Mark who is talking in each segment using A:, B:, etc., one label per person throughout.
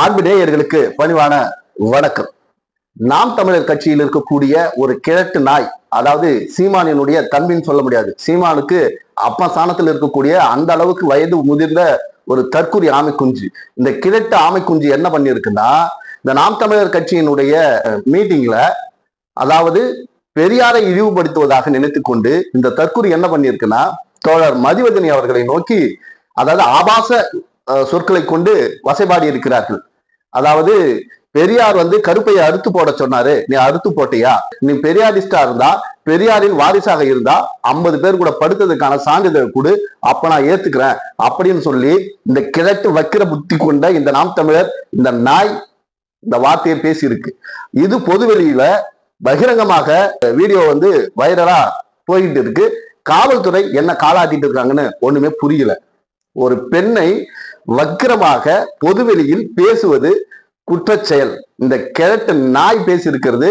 A: ஆன்மீகர்களுக்கு பணிவான வணக்கம். நாம் தமிழர் கட்சியில் இருக்கக்கூடிய ஒரு கிழட்டு நாய் அதாவது சீமானினுடைய தம்பின்னு சொல்ல முடியாது. சீமானுக்கு அப்பா சாணத்தில் இருக்கக்கூடிய அந்த அளவுக்கு வயது முதிர்ந்த ஒரு தற்குறி ஆமை குஞ்சு இந்த கிழட்டு ஆமை குஞ்சு என்ன பண்ணியிருக்குன்னா இந்த நாம் தமிழர் கட்சியினுடைய மீட்டிங்ல அதாவது பெரியாரை இழிவுபடுத்துவதாக நினைத்து கொண்டு இந்த தற்குறி என்ன பண்ணியிருக்குன்னா தோழர் மதிவதனி அவர்களை நோக்கி அதாவது ஆபாச சொற்களை கொண்டு வசைபாடி இருக்கிறார்கள். அதாவது பெரியார் வந்து கருப்பையை அறுத்து போட சொன்னாரு. நீ அறுத்து போட்டியா? நீ பெரியாரிஸ்டா இருந்தா பெரியாரின் வாரிசாக இருந்தா ஐம்பது பேர் கூட படுத்ததுக்கான சான்றிதழ் கொடு அப்ப நான் ஏத்துக்கிறேன். அப்படின்னு சொல்லி இந்த கிழட்டு வக்கிர புத்தி கொண்ட இந்த நாம் தமிழர் இந்த நாய் இந்த வார்த்தையை பேசியிருக்கு. இது பொதுவெளியில பகிரங்கமாக வீடியோ வந்து வைரலா போயிட்டு இருக்கு. காவல்துறை என்ன காலாட்டிட்டு இருக்காங்கன்னு ஒண்ணுமே புரியல. ஒரு பெண்ணை வக்கிரமாக பொதுவெளியில் பேசுவது குற்றச்செயல். இந்த கிழட்டு நாய் பேசியிருக்கிறது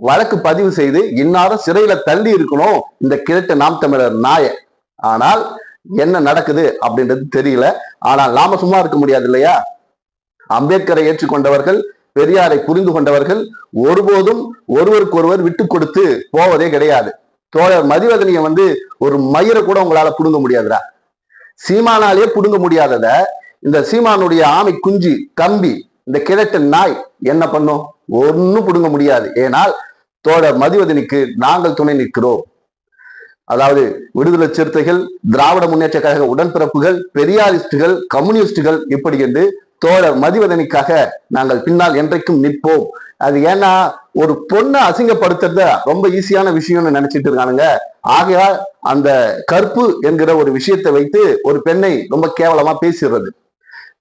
A: வழக்கு பதிவு செய்து இன்னாரும் சிறையில தள்ளி இருக்கணும் இந்த கிழட்டு நாம் தமிழர் நாய. ஆனால் என்ன நடக்குது அப்படின்றது தெரியல. ஆனால் நாம சும்மா இருக்க முடியாது இல்லையா? அம்பேத்கரை ஏற்றுக்கொண்டவர்கள் பெரியாரை புரிந்து கொண்டவர்கள் ஒருபோதும் ஒருவருக்கொருவர் விட்டு கொடுத்து போவதே கிடையாது. தோழர் மதிவதனியை வந்து ஒரு மயிரை கூட உங்களால புடுங்க முடியாதுடா. சீமானாலே புடுங்க முடியாதத இந்த சீமானுடைய ஆமை குஞ்சு கம்பி இந்த கிழட்டு நாய் என்ன பண்ணும்? ஒன்னும் பிடுங்க முடியாது. ஏனால் தோழர் மதிவதனிக்கு நாங்கள் துணை நிற்கிறோம். அதாவது விடுதலை சிறுத்தைகள் திராவிட முன்னேற்ற கழக உடன்பிறப்புகள் பெரியாரிஸ்டுகள் கம்யூனிஸ்டுகள் இப்படி என்று தோழர் மதிவதனிக்காக நாங்கள் பின்னால் என்றைக்கும் நிற்போம். அது ஏன்னா ஒரு பொண்ணை அசிங்கப்படுத்துறத ரொம்ப ஈஸியான விஷயம்னு நினைச்சிட்டு இருக்கானுங்க. ஆகையால் அந்த கற்பு என்கிற ஒரு விஷயத்தை வைத்து ஒரு பெண்ணை ரொம்ப கேவலமா பேசிடுறது.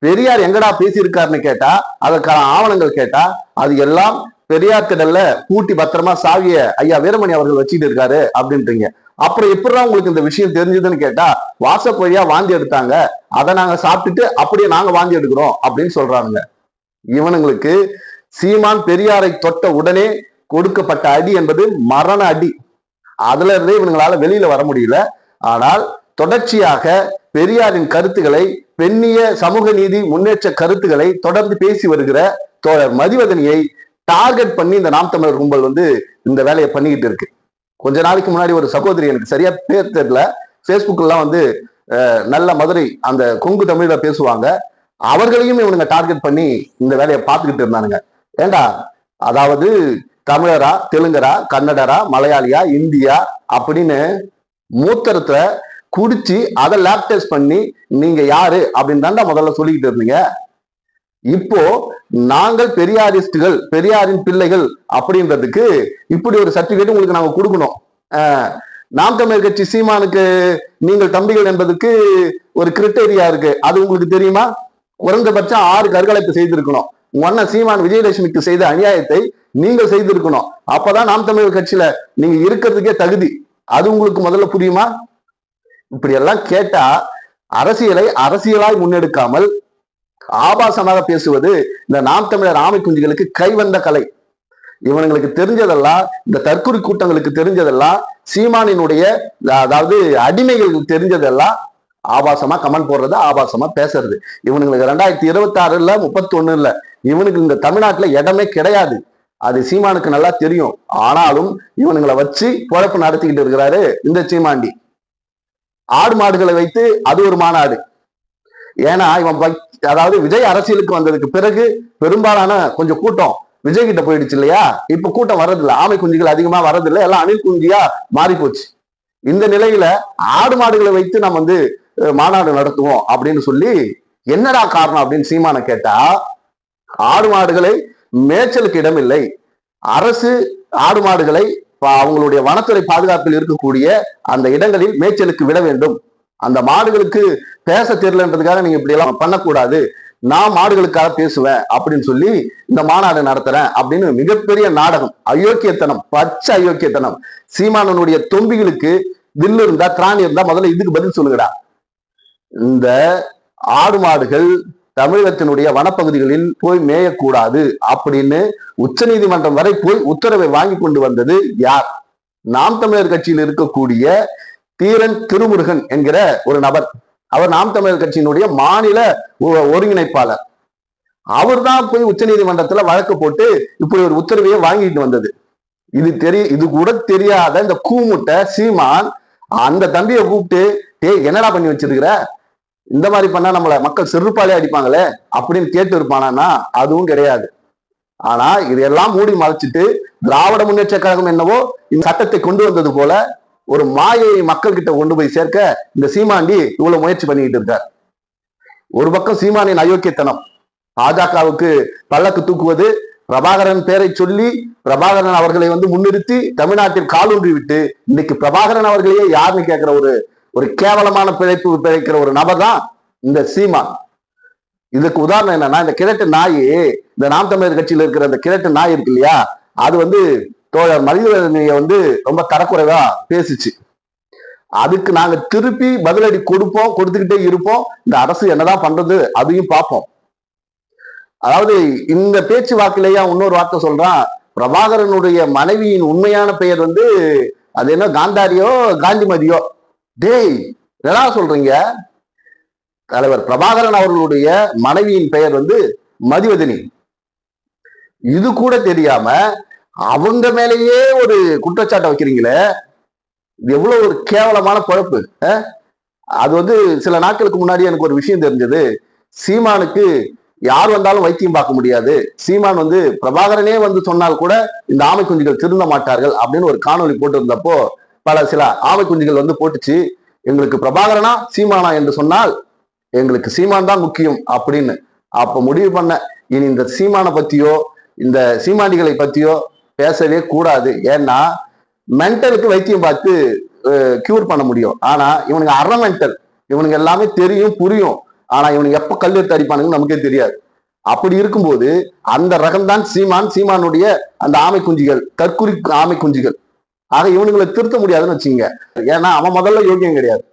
A: பெரியார் எங்கடா பேசியிருக்காருன்னு கேட்டா அதற்கான ஆவணங்கள் கேட்டா அது எல்லாம் பெரியார் திடல்ல பூட்டி பத்திரமா சாவிய ஐயா வீரமணி அவர்கள் வச்சுட்டு இருக்காரு அப்படின்றீங்க. அப்புறம் எப்படிதான் உங்களுக்கு இந்த விஷயம் தெரிஞ்சதுன்னு கேட்டா வாட்ஸ்அப் வழியா வாந்தி எடுத்தாங்க. அதை நாங்க சாப்பிட்டுட்டு அப்படியே நாங்க வாந்தி எடுக்கிறோம் அப்படின்னு சொல்றாங்க இவனுங்களுக்கு சீமான் பெரியாரை தொட்ட உடனே கொடுக்கப்பட்ட அடி என்பது மரண அடி. அதுல இருந்தே இவனுங்களால வெளியில வர முடியல. ஆனால் தொடர்ச்சியாக பெரியாரின் கருத்துக்களை பெண்ணிய சமூக நீதி முன்னேற்ற கருத்துக்களை தொடர்ந்து பேசி வருகிற தோழர் மதிவதனியை டார்கெட் பண்ணி இந்த நாம் தமிழர் கும்பல் வந்து இந்த வேலையை பண்ணிக்கிட்டு இருக்கு. கொஞ்ச நாளைக்கு முன்னாடி ஒரு சகோதரி எனக்கு சரியா பேர் தெரியல. ஃபேஸ்புக்கெல்லாம் வந்து நல்ல மதுரை அந்த கொங்கு தமிழில் பேசுவாங்க. அவர்களையும் இவனுங்க டார்கெட் பண்ணி இந்த வேலையை பார்த்துக்கிட்டு இருந்தானுங்க. ஏண்டா? அதாவது தமிழரா தெலுங்கரா கன்னடரா மலையாளியா இந்தியா அப்படின்னு மூத்தரத்தை குடிச்சு அதை லேப் டெஸ்ட் பண்ணி நீங்க யாரு அப்படின்னு தாண்டா முதல்ல சொல்லிக்கிட்டு இருந்தீங்க. இப்போ நாங்கள் பெரியாரிஸ்டுகள் பெரியாரின் பிள்ளைகள் அப்படின்றதுக்கு இப்படி ஒரு சர்டிபிகேட் உங்களுக்கு நாங்க கொடுக்கணும். நாம் தமிழர் கட்சி சீமானுக்கு நீங்கள் தம்பிகள் என்பதுக்கு ஒரு கிரிட்டேரியா இருக்கு. அது உங்களுக்கு தெரியுமா? குறைந்தபட்சம் ஆறு கருக்கலைப்பு செய்திருக்கணும். ஒன்ன சீமான் விஜயலட்சுமிக்கு செய்த அநியாயத்தை நீங்கள் செய்திருக்கணும். அப்பதான் நாம் தமிழர் கட்சியில நீங்க இருக்கிறதுக்கே தகுதி. அது உங்களுக்கு முதல்ல புரியுமா? இப்படி எல்லாம் கேட்டா அரசியலை அரசியலாய் முன்னெடுக்காமல் ஆபாசமாக பேசுவது இந்த நாம் தமிழர் ஆமை குஞ்சுகளுக்கு கைவந்த கலை. இவனுங்களுக்கு தெரிஞ்சதெல்லாம் இந்த தற்கொலை கூட்டங்களுக்கு தெரிஞ்சதெல்லாம் சீமானினுடைய அதாவது அடிமைகளுக்கு தெரிஞ்சதெல்லாம் ஆபாசமா கமெண்ட் போடுறது ஆபாசமா பேசுறது. இவனுங்களுக்கு ரெண்டாயிரத்தி இருபத்தி ஆறுல முப்பத்தி ஒண்ணுல இவனுக்கு இந்த தமிழ்நாட்டுல இடமே கிடையாது. அது சீமானுக்கு நல்லா தெரியும். ஆனாலும் இவனுங்களை வச்சு குழப்பம் நடத்திக்கிட்டு இருக்கிறாரு இந்த சீமாண்டி. ஆடு மாடுகளை வைத்து அது ஒரு மாநாடு. ஏன்னா இவன் அதாவது விஜய் அரசியலுக்கு வந்ததுக்கு பிறகு பெரும்பாலான கொஞ்சம் கூட்டம் விஜய் கிட்ட போயிடுச்சு இல்லையா? இப்ப கூட்டம் வர்றதில்ல. ஆமை குஞ்சுகள் அதிகமா வர்றதில்ல. எல்லாம் அணில் குஞ்சியா மாறி போச்சு இந்த நிலையில ஆடு மாடுகளை வைத்து நம்ம வந்து மாநாடு நடத்துவோம் அப்படின்னு சொல்லி என்னடா காரணம் அப்படின்னு சீமான கேட்டா ஆடு மாடுகளை மேய்ச்சலுக்கு இடமில்லை. அரசு ஆடு மாடுகளை அவங்களுடைய வனத்துறை பாதுகாப்பில் இருக்கக்கூடிய அந்த இடங்களில் மேய்ச்சலுக்கு விட வேண்டும். அந்த மாடுகளுக்கு பேச தெரியலன்றதுக்காக நீங்க இப்படி எல்லாம் பண்ணக்கூடாது. நான் மாடுகளுக்காக பேசுவேன் அப்படின்னு சொல்லி இந்த மாநாடு நடத்துறேன் அப்படின்னு மிகப்பெரிய நாடகம் அயோக்கியத்தனம் பச்சை அயோக்கியத்தனம். சீமானனுடைய தொம்பிகளுக்கு வில்லு இருந்தா திராணி இருந்தா முதல்ல இதுக்கு பதில் சொல்லுங்கடா. இந்த ஆடு மாடுகள் தமிழகத்தினுடைய வனப்பகுதிகளில் போய் மேயக்கூடாது அப்படின்னு உச்சநீதிமன்றம் வரை போய் உத்தரவை வாங்கி கொண்டு வந்தது யார்? நாம் தமிழர் கட்சியில் இருக்கக்கூடிய தீரன் திருமுருகன் என்கிற ஒரு நபர். அவர் நாம் தமிழர் கட்சியினுடைய மாநில ஒ- ஒருங்கிணைப்பாளர். அவர் தான் போய் உச்சநீதிமன்றத்துல வழக்கு போட்டு இப்படி ஒரு உத்தரவையே வாங்கிட்டு வந்தது. இது தெரிய இது கூட தெரியாத இந்த கூமுட்டை சீமான் அந்த தம்பியை கூப்பிட்டு டே என்னடா பண்ணி வச்சிருக்கிற? இந்த மாதிரி பண்ணா நம்மள மக்கள் செருப்பாலே அடிப்பாங்களே அப்படின்னு கேட்டு இருப்பானா அதுவும் கிடையாது. ஆனா இதையெல்லாம் மூடி மறைச்சிட்டு திராவிட முன்னேற்ற கழகம் என்னவோ இந்த சட்டத்தை கொண்டு வந்தது போல ஒரு மாயையை மக்கள் கிட்ட கொண்டு போய் சேர்க்க இந்த சீமாண்டி இவ்வளவு முயற்சி பண்ணிக்கிட்டு இருக்கார். ஒரு பக்கம் சீமானின் அயோக்கியத்தனம் பாஜகவுக்கு பல்லக்கு தூக்குவது பிரபாகரன் பேரை சொல்லி பிரபாகரன் அவர்களை வந்து முன்னிறுத்தி தமிழ்நாட்டில் காலூன்றி விட்டு இன்னைக்கு பிரபாகரன் அவர்களையே யாருன்னு கேட்கிற ஒரு ஒரு கேவலமான பிழைப்பு பிழைக்கிற ஒரு நபர் தான் இந்த சீமான். இதுக்கு உதாரணம் என்னன்னா இந்த கிழட்டு நாய் இந்த நாம் தமிழர் கட்சியில் இருக்கிற இந்த கிழட்டு நாய் இருக்கு இல்லையா அது வந்து தோழர் மனிதனைய வந்து ரொம்ப தரக்குறைவா பேசிச்சு. அதுக்கு நாங்க திருப்பி பதிலடி கொடுப்போம் கொடுத்துக்கிட்டே இருப்போம். இந்த அரசு என்னதான் பண்றது அதையும் பார்ப்போம். அதாவது இந்த பேச்சுவாக்கிலேயே இன்னொரு வார்த்தை சொல்றான் பிரபாகரனுடைய மனைவியின் உண்மையான பெயர் வந்து அது என்ன காந்தாரியோ காந்திமதியோ? டேய் என்னடா சொல்றீங்க? தலைவர் பிரபாகரன் அவர்களுடைய மனைவியின் பெயர் வந்து மதிவதனி. இது கூட தெரியாம அவங்க மேலேயே ஒரு குற்றச்சாட்டை வைக்கிறீங்களே. இது எவ்வளவு ஒரு கேவலமான குழப்பு அது வந்து சில நாட்களுக்கு முன்னாடி எனக்கு ஒரு விஷயம் தெரிஞ்சது. சீமானுக்கு யார் வந்தாலும் வைத்தியம் பார்க்க முடியாது. சீமான் வந்து பிரபாகரனே வந்து சொன்னால் கூட இந்த ஆமை குஞ்சுகள் திருந்த மாட்டார்கள் அப்படின்னு ஒரு காணொளி போட்டிருந்தப்போ பல சில ஆமை குஞ்சுகள் வந்து போட்டுச்சு. எங்களுக்கு பிரபாகரனா சீமானா என்று சொன்னால் எங்களுக்கு சீமான் தான் முக்கியம் அப்படின்னு அப்ப முடிவு பண்ண. இனி இந்த சீமானை பத்தியோ இந்த சீமாண்டிகளை பத்தியோ பேசவே கூடாது. ஏன்னா மென்டலுக்கு வைத்தியம் பார்த்து கியூர் பண்ண முடியும். ஆனா இவனுங்க அற மென்டல் இவனுங்க எல்லாமே தெரியும் புரியும். ஆனா இவனுங்க எப்ப கல் எடுத்து அடிப்பானுங்கன்னு நமக்கே தெரியாது. அப்படி இருக்கும்போது அந்த ரகம்தான் சீமான். சீமானுடைய அந்த ஆமை குஞ்சுகள் கற்குறி ஆமை குஞ்சுகள் ஆக இவனுங்களை திருத்த முடியாதுன்னு வச்சுங்க ஏன்னா அவன் முதல்ல யோகியம் கிடையாது.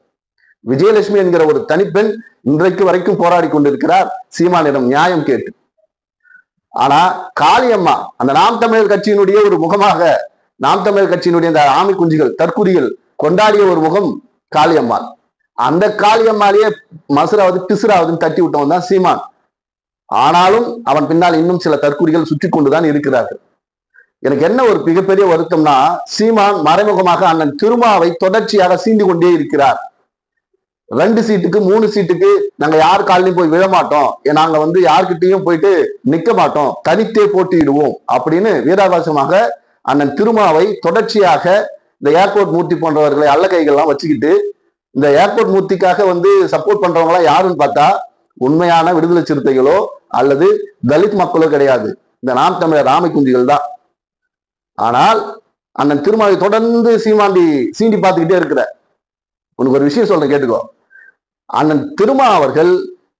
A: விஜயலட்சுமி என்கிற ஒரு தனிப்பெண் இன்றைக்கு வரைக்கும் போராடி கொண்டிருக்கிறார். சீமானிடம் நியாயம் கேட்டு. ஆனா காளியம்மா அந்த நாம் தமிழர் கட்சியினுடைய ஒரு முகமாக நாம் தமிழர் கட்சியினுடைய அந்த ஆமை குஞ்சுகள் தற்குறிகள் கொண்டாடிய ஒரு முகம் காளியம்மாள் அந்த காளியம்மாலேயே மசுராவது பிசுராவதுன்னு தட்டி விட்டவன் தான் சீமான். ஆனாலும் அவன் பின்னால் இன்னும் சில தற்குறிகள் சுற்றி கொண்டுதான் இருக்கிறார்கள். எனக்கு என்ன ஒரு மிகப்பெரிய வருத்தம்னா சீமான் மறைமுகமாக அண்ணன் திருமாவை தொடர்ச்சியாக சீண்டி கொண்டே இருக்கிறார். ரெண்டு சீட்டுக்கு மூணு சீட்டுக்கு நாங்க யார் காலையும் போய் விழ மாட்டோம். நாங்க வந்து யார்கிட்டயும் போயிட்டு நிக்க மாட்டோம். தனித்தே போட்டியிடுவோம் அப்படின்னு வீராபாசமாக அண்ணன் திருமாவை தொடர்ச்சியாக இந்த ஏர்போர்ட் மூர்த்தி போன்றவர்களை அல்லக்கைகள்லாம் வச்சுக்கிட்டு இந்த ஏர்போர்ட் மூர்த்திக்காக வந்து சப்போர்ட் பண்றவங்களாம் யாருன்னு பார்த்தா உண்மையான விடுதலை சிறுத்தைகளோ அல்லது தலித் மக்களோ கிடையாது. இந்த நாம் தமிழர் ராமை குஞ்சுகள் தான். ஆனால் அண்ணன் திருமாவை தொடர்ந்து சீமாண்டி சீண்டி பார்த்துக்கிட்டே இருக்கிற உனக்கு ஒரு விஷயம் சொல்றேன் கேட்டுக்கோ. அண்ணன் திருமா அவர்கள்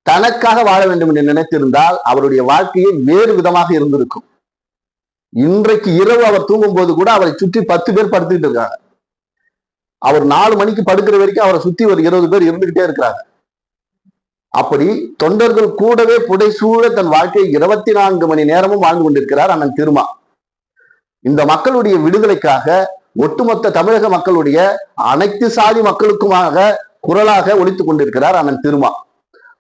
A: தனக்காக வாழ வேண்டும் என்று நினைத்திருந்தால் அவருடைய வாழ்க்கையை வேறு விதமாக இருந்திருக்கும். இன்றைக்கு இரவு அவர் தூங்கும் போது கூட அவரை சுற்றி பத்து பேர் படுத்துக்கிட்டு இருக்காங்க. அவர் நாலு மணிக்கு படுக்கிற வரைக்கும் அவரை சுத்தி ஒரு இருபது பேர் இருந்துகிட்டே இருக்கிறாங்க. அப்படி தொண்டர்கள் கூடவே புடைசூழ தன் வாழ்க்கையை இருபத்தி நான்கு மணி நேரமும் வாழ்ந்து கொண்டிருக்கிறார் அண்ணன் திருமா. இந்த மக்களுடைய விடுதலைக்காக ஒட்டுமொத்த தமிழக மக்களுடைய அனைத்து சாதி மக்களுக்குமாக குரலாக ஒழித்துக் கொண்டிருக்கிறார் அண்ணன் திருமா.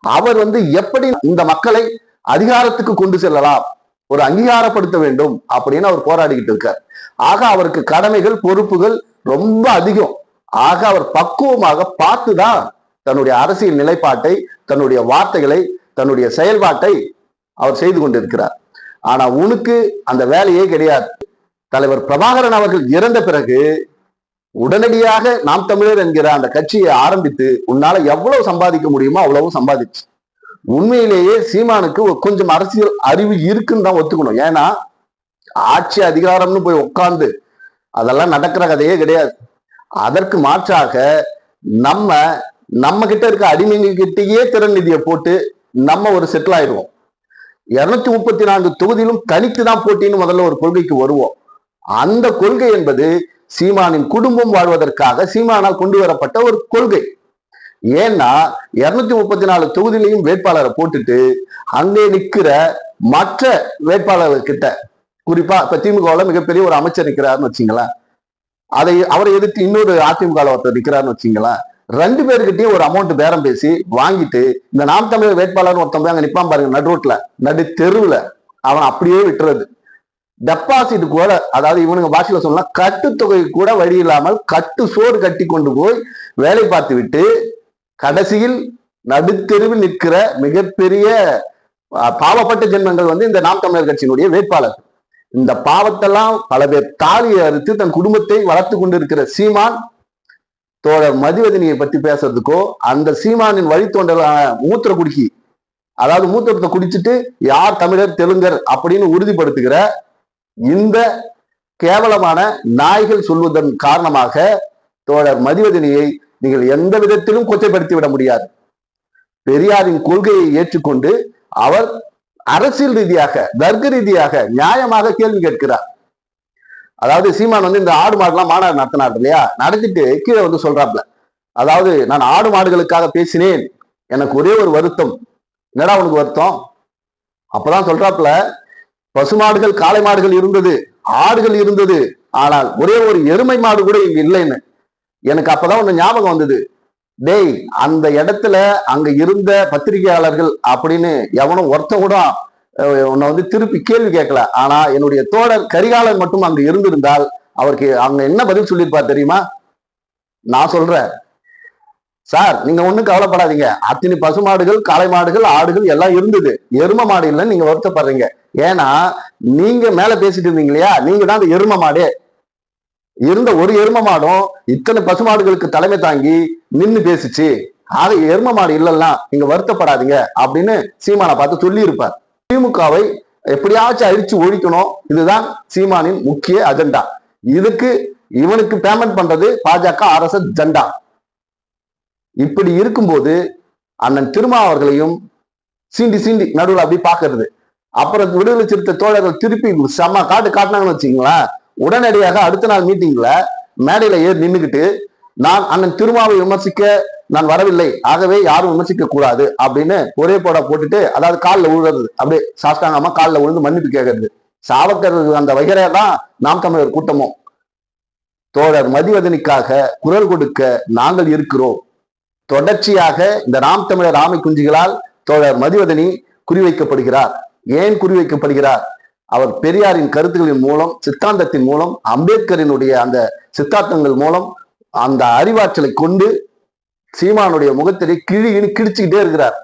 A: அவர் வந்து எப்படி இந்த மக்களை அதிகாரத்துக்கு கொண்டு செல்லலாம் ஒரு அங்கீகாரப்படுத்த வேண்டும் அப்படின்னு அவர் போராடிக்கிட்டு இருக்கார். ஆக அவருக்கு கடமைகள் பொறுப்புகள் ரொம்ப அதிகம். ஆக அவர் பக்குவமாக பார்த்துதான் தன்னுடைய அரசியல் நிலைப்பாட்டை தன்னுடைய வார்த்தைகளை தன்னுடைய செயல்பாட்டை அவர் செய்து கொண்டிருக்கிறார். ஆனா உனக்கு அந்த வேலையே கிடையாது. தலைவர் பிரபாகரன் அவர்கள் இறந்த பிறகு உடனடியாக நாம் தமிழர் என்கிற அந்த கட்சியை ஆரம்பித்து உன்னால எவ்வளவு சம்பாதிக்க முடியுமோ அவ்வளவு சம்பாதிச்சு. உண்மையிலேயே சீமானுக்கு கொஞ்சம் அரசியல் அறிவு இருக்குன்னு தான் ஒத்துக்கணும். ஏன்னா ஆட்சி அதிகாரம்னு போய் உட்கார்ந்து அதெல்லாம் நடக்கிற கதையே கிடையாது. அதற்கு மாற்றாக நம்ம நம்ம கிட்ட இருக்க அடிமைங்க கிட்டேயே திறன் நிதியை போட்டு நம்ம ஒரு செட்டில் ஆயிடுவோம். இருநூத்தி முப்பத்தி நான்கு தொகுதியிலும் தனித்து தான் போட்டின்னு முதல்ல ஒரு கொள்கைக்கு வருவோம். அந்த கொள்கை என்பது சீமானின் குடும்பம் வாழ்வதற்காக சீமானால் கொண்டு வரப்பட்ட ஒரு கொள்கை. ஏன்னா இருநூத்தி முப்பத்தி நாலு தொகுதியிலையும் வேட்பாளரை போட்டுட்டு அங்கே நிக்கிற மற்ற வேட்பாளர்கிட்ட குறிப்பா இப்ப திமுகவில் மிகப்பெரிய ஒரு அமைச்சர் நிற்கிறாருன்னு வச்சுங்களேன். அதை அவரை எதிர்த்து இன்னொரு அதிமுக ஒருத்தர் நிக்கிறாருன்னு வச்சுங்களேன். ரெண்டு பேருக்கிட்டையும் ஒரு அமௌண்ட் பேரம் பேசி வாங்கிட்டு இந்த நாம் தமிழர் வேட்பாளர் ஒருத்தன் போய் அங்க நிற்பான் பாருங்க நடு ரோட்ல நடு தெருவுல அவன் அப்படியே விட்டுறது. டெபாசிட் கூட அதாவது இவனுங்க பாஷையில சொல்லலாம் கட்டுத்தொகை கூட வழி இல்லாமல் கட்டு சோறு கட்டி கொண்டு போய் வேலை பார்த்து விட்டு கடைசியில் நடுத்தெருவில் நிற்கிற மிகப்பெரிய பாவப்பட்ட ஜென்மங்கள் வந்து இந்த நாம் தமிழர் கட்சியினுடைய வேட்பாளர். இந்த பாவத்தெல்லாம் பல பேர் தாலி அறுத்து தன் குடும்பத்தை வளர்த்து கொண்டிருக்கிற சீமான் தோழர் மதிவதனியை பத்தி பேசுறதுக்கோ அந்த சீமானின் வழித்தோன்றலான மூத்திர குடிக்கி அதாவது மூத்திரத்தை குடிச்சிட்டு யார் தமிழர் தெலுங்கர் அப்படின்னு உறுதிப்படுத்துகிற இந்த கேவலமான நாய்கள் சொல்வதன் காரணமாக தோழர் மதிவதனியை நீங்கள் எந்த விதத்திலும் கொச்சைப்படுத்தி விட முடியாது. பெரியாரின் கொள்கையை ஏற்றுக்கொண்டு அவர் அரசியல் ரீதியாக தர்க்க ரீதியாக நியாயமாக கேள்வி கேட்கிறார். அதாவது சீமான் வந்து இந்த ஆடு மாடுலாம் மாநாடு நடத்தினார் இல்லையா? நடத்திட்டு கீழே வந்து சொல்றாப்ல. அதாவது நான் ஆடு மாடுகளுக்காக பேசினேன். எனக்கு ஒரே ஒரு வருத்தம். என்னடா உனக்கு வருத்தம்? அப்பதான் சொல்றாப்ல பசுமாடுகள் காளை மாடுகள் இருந்தது ஆடுகள் இருந்தது. ஆனால் ஒரே ஒரு எருமை மாடு கூட இங்க இல்லைன்னு. எனக்கு அப்பதான் ஒண்ணு ஞாபகம் வந்தது. டேய் அந்த இடத்துல அங்க இருந்த பத்திரிகையாளர்கள் அப்படின்னு எவனும் ஒருத்தன் கூட உன்னை வந்து திருப்பி கேள்வி கேட்கல. ஆனா என்னுடைய தோழர் கரிகாலன் மட்டும் அங்க இருந்திருந்தால் அவருக்கு அங்க என்ன பதில் சொல்லியிருப்பார் தெரியுமா? நான் சொல்றேன். சார் நீங்க ஒண்ணும் கவலைப்படாதீங்க. அத்தனை பசுமாடுகள் காளை மாடுகள் ஆடுகள் எல்லாம் இருந்தது. எரும மாடு இல்லைன்னு நீங்க வருத்தப்படுறீங்க. ஏன்னா நீங்க மேல பேசிட்டு இருந்தீங்க இல்லையா? நீங்க தான் அந்த எரும மாடு. இருந்த ஒரு எரும மாடும் இத்தனை பசு மாடுகளுக்கு தலைமை தாங்கி நின்னு பேசிச்சு. ஆக எரும மாடு இல்லைல்லாம் நீங்க வருத்தப்படாதீங்க அப்படின்னு சீமானை பார்த்து சொல்லி இருப்பார் திமுகவை எப்படியாச்சும் அழிச்சு ஒழிக்கணும். இதுதான் சீமானின் முக்கிய அஜெண்டா. இதுக்கு இவனுக்கு பேமெண்ட் பண்றது பாஜக அரசு ஜெண்டா. இப்படி இருக்கும்போது அண்ணன் திருமாவர்களையும் சீண்டி சீண்டி நடுவில் அப்படி பாக்குறது அப்புறம் விடுதலை சிறுத்தை தோழர்கள் திருப்பி செம்ம காட்டு காட்டினாங்கன்னு வச்சுங்களேன் உடனடியாக அடுத்த நாள் மீட்டிங்ல மேடையில ஏறி நின்றுக்கிட்டு நான் அண்ணன் திருமாவை விமர்சிக்க நான் வரவில்லை. ஆகவே யாரும் விமர்சிக்க கூடாது அப்படின்னு ஒரே போட போட்டுட்டு அதாவது காலில் விழுறது அப்படியே சாஸ்தாங்கம்மா காலில் விழுந்து மன்னிப்பு கேட்கறது. சாவக்கர் அந்த வகைரே தான் நாம் தமிழர் கூட்டமும். தோழர் மதிவதனிக்காக குரல் கொடுக்க நாங்கள் இருக்கிறோம். தொடர்ச்சியாக இந்த நாம் தமிழர் ஆமை குஞ்சுகளால் தோழர் மதிவதனி குறிவைக்கப்படுகிறார். ஏன் குறிவைக்கப்படுகிறார்? அவர் பெரியாரின் கருத்துக்களின் மூலம் சித்தாந்தத்தின் மூலம் அம்பேத்கரினுடைய அந்த சித்தாந்தங்கள் மூலம் அந்த அறிவாற்றலை கொண்டு சீமானுடைய முகத்திலே கிழிகின்னு கிழிச்சுக்கிட்டே இருக்கிறார்.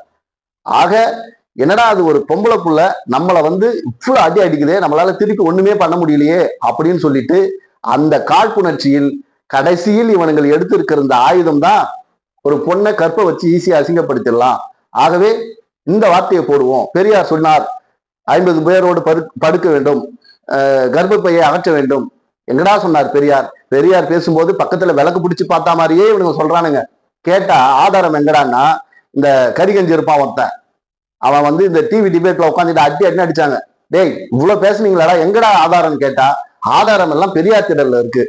A: ஆக என்னடா அது ஒரு பொம்பளை புள்ள நம்மளை வந்து இவ்வளவு அடி அடிக்குதே நம்மளால திருப்பி ஒண்ணுமே பண்ண முடியலையே அப்படின்னு சொல்லிட்டு அந்த காழ்ப்புணர்ச்சியில் கடைசியில் இவனுங்கள் எடுத்திருக்கிற இந்த ஆயுதம் தான் ஒரு பொண்ணை கற்பை வச்சு ஈஸியா அசிங்கப்படுத்திடலாம். ஆகவே இந்த வார்த்தையை போடுவோம். பெரியார் சொன்னார் ஐம்பது பேரோடு படு படுக்க வேண்டும். கர்ப்பப்பையை அகற்ற வேண்டும். எங்கடா சொன்னார் பெரியார்? பெரியார் பேசும்போது பக்கத்துல விளக்கு பிடிச்சு பார்த்தா மாதிரியே இவனுங்க சொல்றானுங்க. கேட்டா ஆதாரம் எங்கடான்னா இந்த கரிகஞ்சி இருப்பான் ஒருத்தன். அவன் வந்து இந்த டிவி டிபேட்ல உட்காந்துட்டு அடி அடி அடிச்சாங்க. டேய் இவ்வளவு பேசுனீங்களாடா? எங்கடா ஆதாரம் கேட்டா ஆதாரம் எல்லாம் பெரியார் திடல்ல இருக்கு.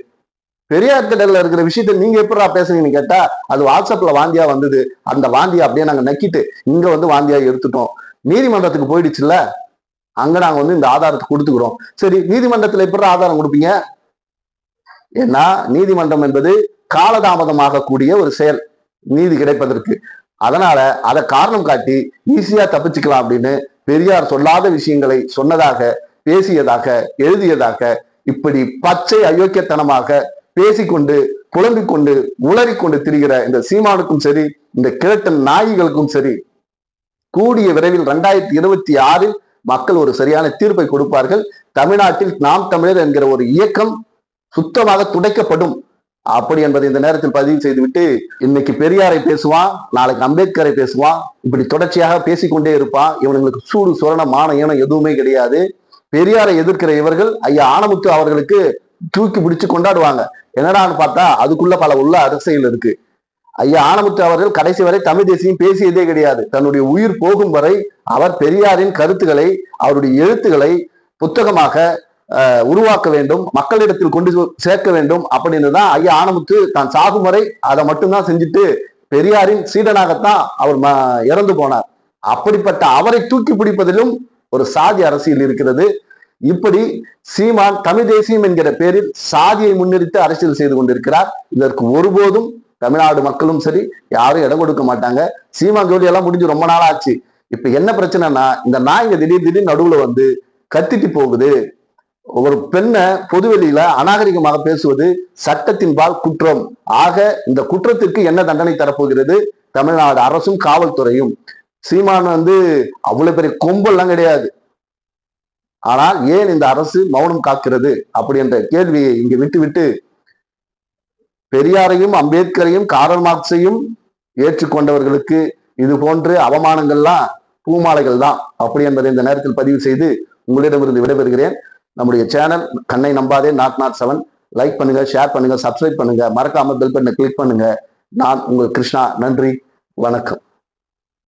A: பெரியார் திடல்ல இருக்கிற விஷயத்த நீங்க எப்படா பேசுறீங்கன்னு கேட்டா அது வாட்ஸ்அப்ல வாந்தியா வந்தது. அந்த வாந்தியை அப்படியே நாங்க நக்கிட்டு இங்க வந்து வாந்தியா எடுத்துட்டோம். நீதிமன்றத்துக்கு போயிடுச்சுல்ல? அங்க நாங்க வந்து இந்த ஆதாரத்தை கொடுத்துக்கிறோம். சரி நீதிமன்றத்துல எப்படி ஆதாரம் கொடுப்பீங்க? ஏன்னா நீதிமன்றம் என்பது காலதாமதமாக கூடிய ஒரு செயல். நீதி கிடைப்பதற்கு. அதனால அதை காரணம் காட்டி ஈஸியா தப்பிச்சுக்கலாம் அப்படின்னு பெரியார் சொல்லாத விஷயங்களை சொன்னதாக பேசியதாக எழுதியதாக இப்படி பச்சை அயோக்கியத்தனமாக பேசிக்கொண்டு புலம்பிக் கொண்டு உளறிக்கொண்டு திரிகிற இந்த சீமானுக்கும் சரி இந்த கிழட்டன் நாய்களுக்கும் சரி கூடிய விரைவில் ரெண்டாயிரத்தி இருபத்தி ஆறில் மக்கள் ஒரு சரியான தீர்ப்பை கொடுப்பார்கள். தமிழ்நாட்டில் நாம் தமிழர் என்கிற ஒரு இயக்கம் சுத்தமாக துடைக்கப்படும். அப்படி என்பதை இந்த நேரத்தில் பதிவு செய்துவிட்டு இன்னைக்கு பெரியாரை பேசுவான் நாளைக்கு அம்பேத்கரை பேசுவான் இப்படி தொடர்ச்சியாக பேசிக்கொண்டே இருப்பான். இவனுங்களுக்கு சூடு சுரண மான ஈனம் எதுவுமே கிடையாது. பெரியாரை எதிர்க்கிற இவர்கள் ஐயா ஆனமுத்து அவர்களுக்கு தூக்கி பிடிச்சு கொண்டாடுவாங்க. என்னடான்னு பார்த்தா அதுக்குள்ள பல உள்ள அரசியல் இருக்கு. ஐயா ஆனமுத்து அவர்கள் கடைசி வரை தமிழ் தேசியம் பேசியதே கிடையாது. தன்னுடைய உயிர் போகும் வரை அவர் பெரியாரின் கருத்துக்களை அவருடைய எழுத்துக்களை புத்தகமாக உருவாக்க வேண்டும் மக்களிடத்தில் கொண்டு சேர்க்க வேண்டும் அப்படின்னு தான் ஐயா ஆனமுத்து தான் சாகும் வரை அதை மட்டும்தான் செஞ்சுட்டு பெரியாரின் சீடனாகத்தான் அவர் ம- இறந்து போனார். அப்படிப்பட்ட அவரை தூக்கி பிடிப்பதிலும் ஒரு சாதி அரசியல் இருக்கிறது. இப்படி சீமான் தமிழ் தேசியம் என்கிற பேரில் சாதியை முன்னிறுத்தி அரசியல் செய்து கொண்டிருக்கிறார். இதற்கு ஒருபோதும் தமிழ்நாடு மக்களும் சரி யாரும் இடம் கொடுக்க மாட்டாங்க. சீமான் ஜோலி எல்லாம் முடிஞ்சு ரொம்ப நாள் ஆச்சு. இப்ப என்ன பிரச்சனைனா இந்த நாய்ங்க திடீர் திடீர் நடுவுல வந்து கத்திட்டு போகுது. ஒரு பெண்ணை பொதுவெளியில அநாகரிகமாக பேசுவது சட்டத்தின்பால் குற்றம். ஆக இந்த குற்றத்திற்கு என்ன தண்டனை தரப்போகிறது? தமிழ்நாடு அரசும் காவல்துறையும். சீமான் வந்து அவ்வளவு பெரிய கொம்பெல்லாம் கிடையாது. ஆனால் ஏன் இந்த அரசு மௌனம் காக்கிறது அப்படி என்ற கேள்வியை இங்கு விட்டுவிட்டு பெரியாரையும் அம்பேத்கரையும் காரல் மார்க்ஸையும் ஏற்றுக்கொண்டவர்களுக்கு இது போன்று அவமானங்கள்லாம் பூமாலைகள் தான் அப்படி என்பதை இந்த நேரத்தில் பதிவு செய்து உங்களிடமிருந்து விடைபெறுகிறேன். நம்முடைய சேனல் கண்ணை நம்பாதே நாட் நாட் செவன். லைக் பண்ணுங்க ஷேர் பண்ணுங்க சப்ஸ்கிரைப் பண்ணுங்க. மறக்காம பெல் பட்டனை கிளிக் பண்ணுங்க. நான் உங்கள் கிருஷ்ணா. நன்றி. வணக்கம்.